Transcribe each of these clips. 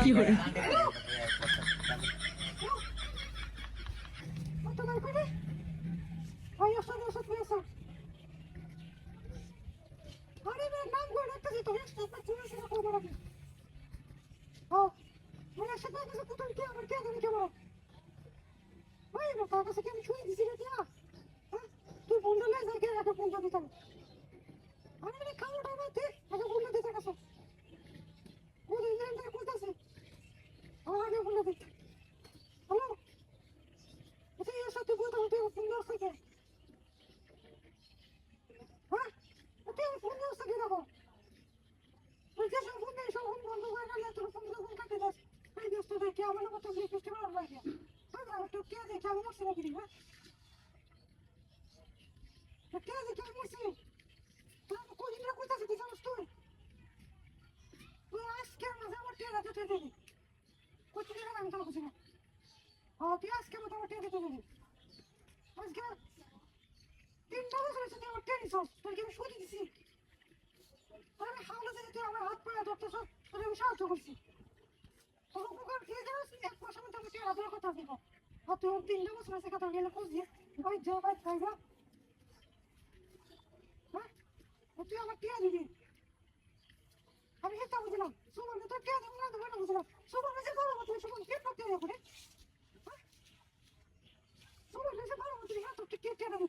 কি hore তোমার করে ওই ওষুধ এর সাথে বলতে বলতে ফোন আসছে কে হ্যাঁ তুই ফোন আসছে কে দেখো ওই যে সব ফোন নেই সব ফোন বন্ধ করে গেলে তোর ফোন ফোন কাটে দাস এই ব্যস্ত দেখে আমার মতো বিয়ে করতে পারলাম লাগে হ্যাঁ তো কে দেখে আমি আসছে নাকি হ্যাঁ তো কে দেখে আমি আসছি তোর কোদিন রে কইতাছিস তুই জানিস তুই তুই আজকে মাঝে আমার টিয়া দিতে দিবি কত দিন আমি তো বুঝি না ও তুই আজকে মোটামুটি দিতে দিবি আজকে তিনটা বছর হয়েছে তুই আমার টিয়া দিছস তোর কি আমি শুয়ে দিছি আমি হাওলা দিতে তুই আমার হাত পায়ে ধরতেছ তোর আমি সাহায্য করছি। তোর উপকার খেয়ে যাস এক মধ্যে আমি টিয়া রাজার কথা দিব আর তুই ওর তিনটা বছর আছে কথা গেলে খুঁজছি ওই যে ভাই খাইবা হ্যাঁ? তুই আমার টিয়া দিবি। আমি হেতা বুঝলাম। সুমন তো টিয়া দিব না? না বুঝলাম। সুমন যে বলো তুমি সুমন, কে করতে হবে করে সুমন যে বলো তুমি হ্যাঁ তো কে টিয়া দেবো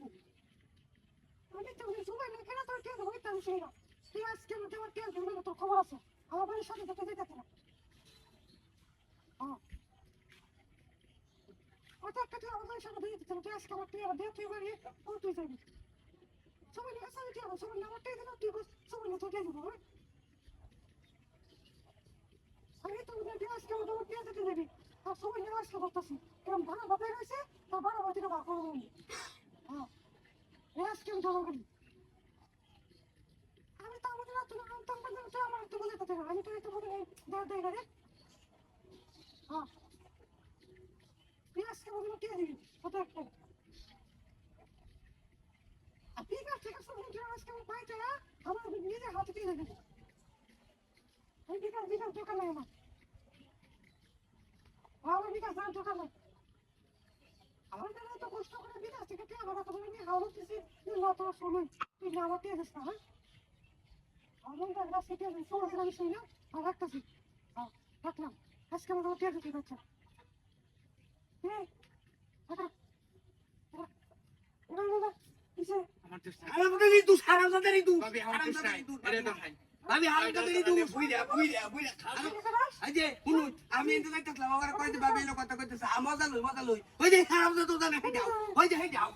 আমি তো সুমন না কেন তোর টিয়া দেবো এটা সেই না তুই আজকে মধ্যে আমার টিয়া দেবো না তোর খবর আছে আমার বাড়ির সাথে যেতে যেতে না হ্যাঁ ওটা একটা তুই আমার বাড়ির সাথে দিয়ে দিতে তুই আজকে আমার টিয়া দিয়ে তুই বাড়ি ও তুই যাবি সবাই নিয়ে আসলে টিয়া সবাই আমার টিয়া দিলাম তুই সবাই নিয়ে তোর টিয়া দেবো হ্যাঁ আমি তো ওদের দিয়ে আজকে ওদের দিয়ে যেতে দেবি আর সবাই নিয়ে আজকে করতেছি এরকম ভাড়া বাপাই রয়েছে তার ভাড়া বাতিটা বার করে দেবো হ্যাঁ এই আজকে আমি জমা করি আমি তো আমাদের রাত্রে আনতাম বললাম তুই আমার একটু বলে কথা আমি তো কষ্ট করে বিকাশ থেকে কে আমার কথা বলে হাওয়া দিছি তুই না তোর সময়, তুই না আমার দিয়ে দিস না হ্যাঁ? রাখলাম। আজকে আমার ভাবি, আমার খারাপ। আমি যে, শুনুন, আমি এনতে যাইতাছিলাম, আমার কইতে কথা কইতেছে, আ, মজা লই, মজা লই। ওই যে, হারামজাদা তো যাও, ওই যে, যাও।